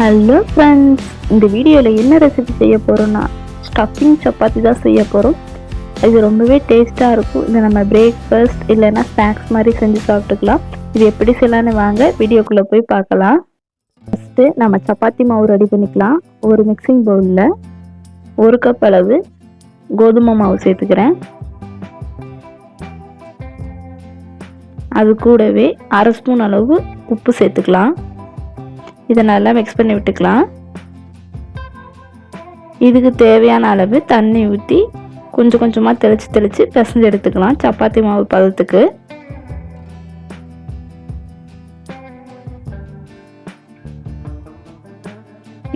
Hello friends இந்த வீடியோவில் என்ன ரெசிபி செய்ய போகிறோன்னா ஸ்டஃபிங் சப்பாத்தி தான் செய்ய போகிறோம் இது ரொம்பவே டேஸ்ட்டாக இருக்கும். இதை நம்ம பிரேக்ஃபாஸ்ட் இல்லைன்னா ஸ்நாக்ஸ் மாதிரி செஞ்சு சாப்பிட்டுக்கலாம். இது எப்படி செய்யலான்னு வாங்க வீடியோக்குள்ளே போய் பார்க்கலாம். ஃபஸ்ட்டு நம்ம சப்பாத்தி மாவு ரெடி பண்ணிக்கலாம். ஒரு மிக்சிங் பவுலில் ஒரு கப் அளவு கோதுமை மாவு சேர்த்துக்கிறேன். அது கூடவே அரை ஸ்பூன் அளவு உப்பு சேர்த்துக்கலாம். இதை நல்லா மிக்ஸ் பண்ணி விட்டுக்கலாம். இதுக்கு தேவையான அளவு தண்ணி ஊற்றி கொஞ்சம் கொஞ்சமாக தெளித்து தெளித்து பிசைஞ்சு எடுத்துக்கலாம். சப்பாத்தி மாவு பதத்துக்கு.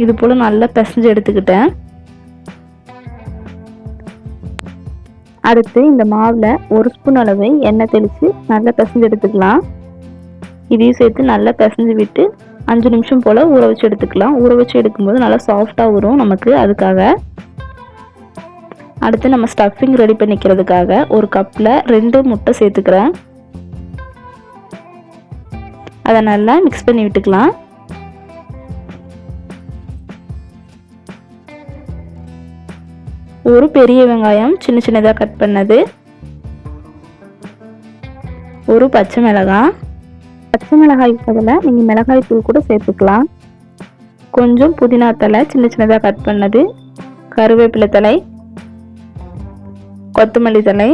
இது போல் நல்லா பிசைஞ்சு எடுத்துக்கிட்டேன். அடுத்து இந்த மாவில் ஒரு ஸ்பூன் அளவு எண்ணெய் தெளித்து நல்லா பிசைஞ்சு எடுத்துக்கலாம். இதையும் சேர்த்து நல்லா பிசைஞ்சு விட்டு அஞ்சு நிமிஷம் போல் ஊற வச்சு எடுத்துக்கலாம். ஊற வச்சு எடுக்கும்போது நல்லா சாஃப்டாக வரும் நமக்கு. அதுக்காக அடுத்து நம்ம ஸ்டஃபிங் ரெடி பண்ணிக்கிறதுக்காக ஒரு கப்பில் ரெண்டு முட்டை சேர்த்துக்கிறேன். அதை நல்லா மிக்ஸ் பண்ணி விட்டுக்கலாம். ஒரு பெரிய வெங்காயம் சின்ன சின்னதாக கட் பண்ணது. ஒரு பச்சை மிளகாய். பச்சை மிளகாய் பதில் நீங்கள் மிளகாய் தூள் கூட சேர்த்துக்கலாம். கொஞ்சம் புதினா தலை சின்ன சின்னதாக கட் பண்ணது. கருவேப்பிலை தலை கொத்தமல்லி தலை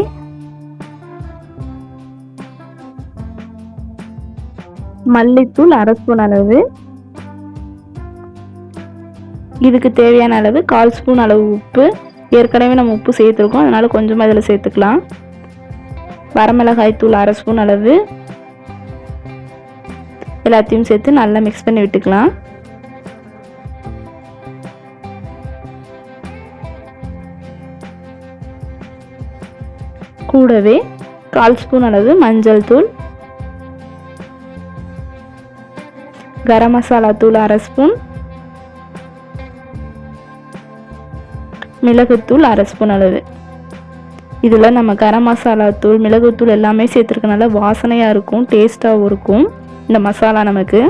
மல்லித்தூள் அரை ஸ்பூன் அளவு. இதுக்கு தேவையான அளவு கால் ஸ்பூன் அளவு உப்பு. ஏற்கனவே நம்ம உப்பு சேர்த்துருக்கோம் அதனால் கொஞ்சமாக இதில் சேர்த்துக்கலாம். வரமிளகாய் தூள் அரை ஸ்பூன் அளவு. எல்லாத்தையும் சேர்த்து நல்லா மிக்ஸ் பண்ணி விட்டுக்கலாம். கூடவே கால் ஸ்பூன் அளவு மஞ்சள் தூள் கரம் மசாலா தூள் அரை ஸ்பூன் மிளகுத்தூள் அரை ஸ்பூன் அளவு. இதில் நம்ம கரம் மசாலா தூள் மிளகுத்தூள் எல்லாமே சேர்த்துருக்கனால வாசனையாக இருக்கும் டேஸ்ட்டாகவும் இருக்கும். இந்த மசாலா நமக்கு.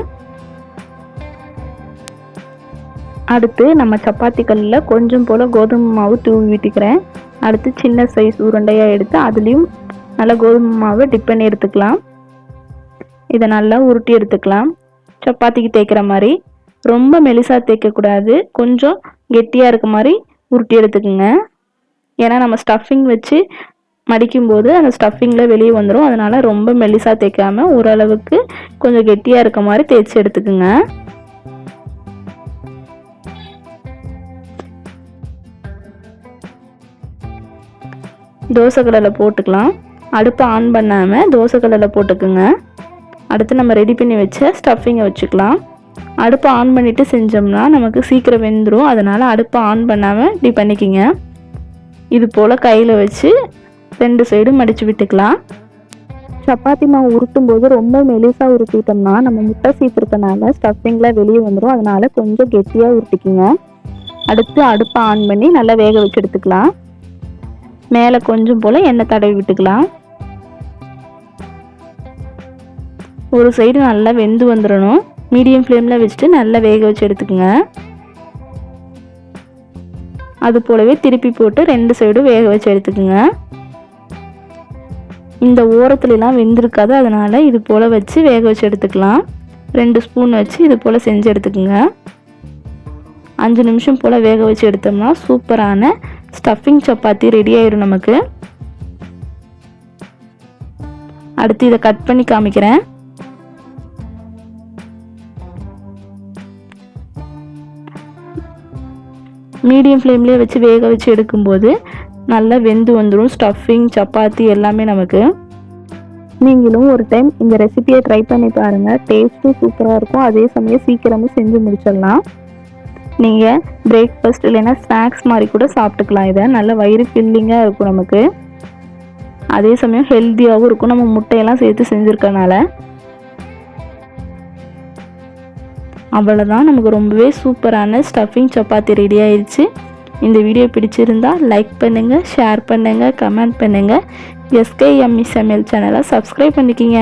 அடுத்து நம்ம சப்பாத்தி கல்லில் கொஞ்சம் போல் கோதுமை மாவு தூவி விட்டுக்கிறேன் அடுத்து சின்ன சைஸ் உருண்டையாக எடுத்து அதுலேயும் நல்லா கோதுமை மாவை டிப் பண்ணி எடுத்துக்கலாம். இதை நல்லா உருட்டி எடுத்துக்கலாம். சப்பாத்திக்கு தேய்க்கிற மாதிரி. ரொம்ப மெலிசாக தேய்க்கக்கூடாது கொஞ்சம் கெட்டியாக இருக்க மாதிரி உருட்டி எடுத்துக்கோங்க. ஏன்னா நம்ம ஸ்டஃபிங் வச்சு மடிக்கும்போது அந்த ஸ்டஃபிங்கில் வெளியே வந்துடும் அதனால் ரொம்ப மெலிசாக தேய்க்காமல் ஓரளவுக்கு கொஞ்சம் கெட்டியாக இருக்க மாதிரி தேய்ச்சி எடுத்துக்குங்க. தோசை கல்லில் போட்டுக்கலாம். அடுப்பை ஆன் பண்ணாமல் தோசை கல்லில் போட்டுக்குங்க. அடுத்து நம்ம ரெடி பண்ணி வச்ச ஸ்டஃபிங்கை வச்சுக்கலாம். அடுப்பை ஆன் பண்ணிவிட்டு செஞ்சோம்னா நமக்கு சீக்கிரம் வெந்துடும் அதனால் அடுப்பை ஆன் பண்ணாமல் இப்படி பண்ணிக்கிங்க. இது போல் கையில் வச்சு ரெண்டு சைடும் மடித்து விட்டுக்கலாம். சப்பாத்தி மாவு உருட்டும் போது ரொம்ப மெலிசாக உருட்டிட்டோம்னா நம்ம முட்டை சீத்திருக்கனால ஸ்டஃபிங்கில் வெளியே வந்துடும் அதனால் கொஞ்சம் கெட்டியாக உருட்டிக்கிங்க. அடுத்து அடுப்பை ஆன் பண்ணி நல்லா வேக வச்சு எடுத்துக்கலாம். மேலே கொஞ்சம் போல் எண்ணெய் தடவி விட்டுக்கலாம். ஒரு சைடு நல்லா வெந்து வந்துடணும் மீடியம் ஃப்ளேமில் வச்சுட்டு நல்லா வேக வச்சு எடுத்துக்கோங்க. அது போலவே திருப்பி போட்டு ரெண்டு சைடும் வேக வச்சு எடுத்துக்கோங்க. இந்த ஓரத்துலலாம் வெந்திருக்காது. அதனால் இது போல் வச்சு வேக வச்சு எடுத்துக்கலாம். ரெண்டு ஸ்பூன் வச்சு இது போல் செஞ்சு எடுத்துக்கோங்க. அஞ்சு நிமிஷம் போல் வேக வச்சு எடுத்தோம்னா சூப்பரான ஸ்டஃபிங் சப்பாத்தி ரெடி ஆயிடும் நமக்கு. அடுத்து இதை கட் பண்ணி காமிக்கிறேன். மீடியம் ஃப்ளேம்லேயே வச்சு வேக வச்சு எடுக்கும்போது நல்லா வெந்து வந்துடும் ஸ்டஃபிங் சப்பாத்தி எல்லாமே நமக்கு. நீங்களும் ஒரு டைம் இந்த ரெசிபியை ட்ரை பண்ணி பாருங்கள் டேஸ்ட்டும் சூப்பராக இருக்கும். அதே சமயம் சீக்கிரமும் செஞ்சு முடிச்சிடலாம். நீங்கள் பிரேக்ஃபாஸ்ட் இல்லைன்னா ஸ்நாக்ஸ் மாதிரி கூட சாப்பிட்டுக்கலாம் இதை. நல்ல வயிறு ஃபில்லிங்காக இருக்கும் நமக்கு. அதே சமயம் ஹெல்த்தியாகவும் இருக்கும். நம்ம முட்டையெல்லாம் சேர்த்து செஞ்சுருக்கனால. அவ்வளோதான் நமக்கு ரொம்பவே சூப்பரான ஸ்டஃபிங் சப்பாத்தி ரெடி ஆயிடுச்சு இந்த வீடியோ பிடிச்சிருந்தா லைக் பண்ணுங்கள் ஷேர் பண்ணுங்கள் கமெண்ட் பண்ணுங்கள் எஸ்கேஎம்இ சமையல் சேனலை சப்ஸ்கிரைப் பண்ணிக்கிங்க.